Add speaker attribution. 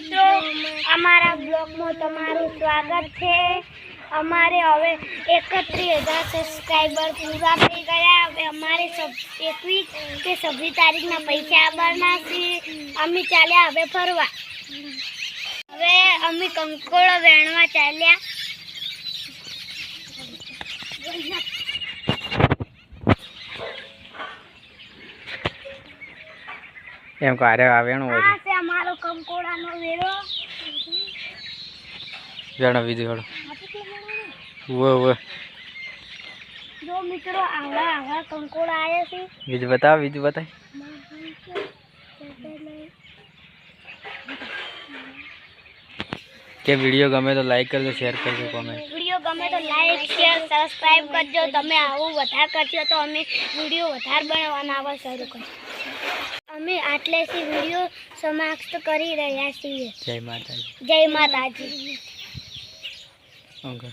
Speaker 1: મિત્રો અમારા બ્લોગમાં તમારું સ્વાગત છે. અમારે હવે એકત્રીસ હજાર સબસ્ક્રાઈબર પૂરા થઈ ગયા. હવે અમારે એકવીસ કે છવ્વીસ તારીખના પૈસા આવવાના છે અમે ચાલ્યા હવે ફરવા. હવે અમે કંકોળો વેણવા ચાલ્યા.
Speaker 2: એમ કારે આવેણું હોય
Speaker 1: કંકોડાનો વેરો
Speaker 2: જાણો બીજું ઘણું ઉવે ઉવે
Speaker 1: જો મિત્રો આવા આવા કંકોડા આવ્યા છે
Speaker 2: બીજું બતાવ બીજું બતાવ કે વિડીયો ગમે તો લાઈક કરજો શેર કરજો કોમેન્ટ
Speaker 1: વિડીયો ગમે તો લાઈક શેર સબસ્ક્રાઇબ કરજો તમે આવું વધારે કરશો તો અમે વિડીયો વધારે બનાવવાના આવા શરૂ કરશું અમે આટલેથી વીડિયો સમાપ્ત કરી રહ્યા છીએ.
Speaker 2: જય માતાજી.
Speaker 1: જય માતાજી.
Speaker 2: ઓકે